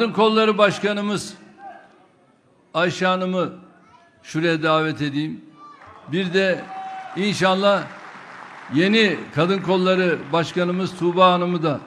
Kadın Kolları Başkanımız Ayşe Hanım'ı şuraya davet edeyim. Bir de inşallah yeni Kadın Kolları Başkanımız Tuğba Hanım'ı da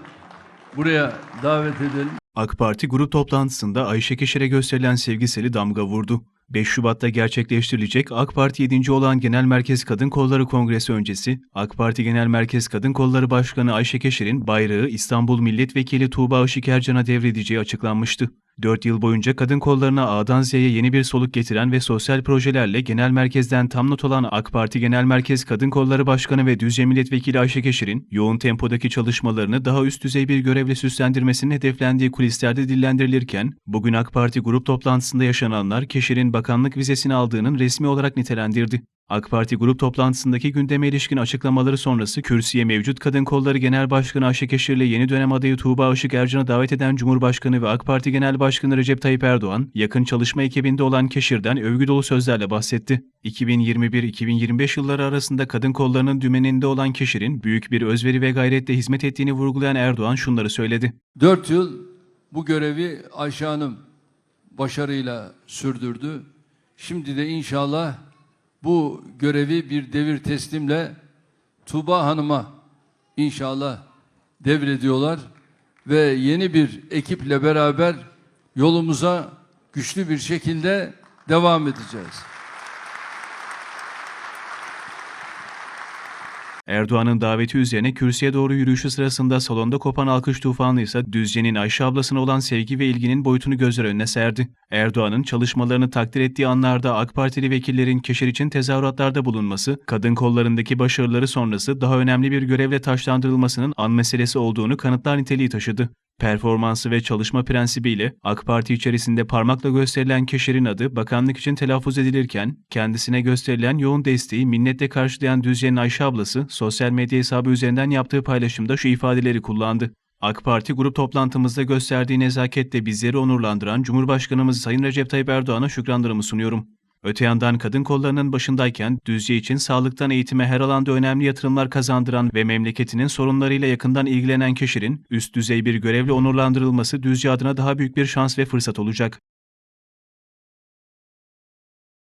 buraya davet edelim. AK Parti grup toplantısında Ayşe Keşer'e gösterilen sevgiseli damga vurdu. 5 Şubat'ta gerçekleştirilecek AK Parti 7. olan Genel Merkez Kadın Kolları Kongresi öncesi, AK Parti Genel Merkez Kadın Kolları Başkanı Ayşe Keşer'in bayrağı İstanbul Milletvekili Tuğba Işık Ercan'a devredeceği açıklanmıştı. 4 yıl boyunca kadın kollarına A'dan Z'ye yeni bir soluk getiren ve sosyal projelerle genel merkezden tam not olan AK Parti Genel Merkez Kadın Kolları Başkanı ve Düzce Milletvekili Ayşe Keşir'in yoğun tempodaki çalışmalarını daha üst düzey bir görevle süslendirmesinin hedeflendiği kulislerde dillendirilirken, bugün AK Parti grup toplantısında yaşananlar Keşir'in bakanlık vizesini aldığının resmi olarak nitelendirdi. AK Parti grup toplantısındaki gündeme ilişkin açıklamaları sonrası kürsüye mevcut Kadın Kolları Genel Başkanı Ayşe Keşir ile yeni dönem adayı Tuğba Işık Ercan'ı davet eden Cumhurbaşkanı ve AK Parti Genel Başkanı Recep Tayyip Erdoğan, yakın çalışma ekibinde olan Keşir'den övgü dolu sözlerle bahsetti. 2021-2025 yılları arasında kadın kollarının dümeninde olan Keşir'in büyük bir özveri ve gayretle hizmet ettiğini vurgulayan Erdoğan şunları söyledi. Dört yıl bu görevi Ayşe Hanım başarıyla sürdürdü. Şimdi de inşallah bu görevi bir devir teslimle Tuğba Hanım'a inşallah devrediyorlar ve yeni bir ekiple beraber yolumuza güçlü bir şekilde devam edeceğiz. Erdoğan'ın daveti üzerine kürsüye doğru yürüyüşü sırasında salonda kopan alkış tufanı ise Düzce'nin Ayşe ablasına olan sevgi ve ilginin boyutunu gözler önüne serdi. Erdoğan'ın çalışmalarını takdir ettiği anlarda AK Partili vekillerin Keşir için tezahüratlarda bulunması, kadın kollarındaki başarıları sonrası daha önemli bir görevle taşlandırılmasının an meselesi olduğunu kanıtlar niteliği taşıdı. Performansı ve çalışma prensibiyle AK Parti içerisinde parmakla gösterilen Keşer'in adı bakanlık için telaffuz edilirken, kendisine gösterilen yoğun desteği minnetle karşılayan Düzce'nin Ayşe ablası sosyal medya hesabı üzerinden yaptığı paylaşımda şu ifadeleri kullandı. AK Parti grup toplantımızda gösterdiği nezaketle bizleri onurlandıran Cumhurbaşkanımız Sayın Recep Tayyip Erdoğan'a şükranlarımı sunuyorum. Öte yandan kadın kollarının başındayken Düzce için sağlıktan eğitime her alanda önemli yatırımlar kazandıran ve memleketinin sorunlarıyla yakından ilgilenen kişinin üst düzey bir görevle onurlandırılması Düzce adına daha büyük bir şans ve fırsat olacak.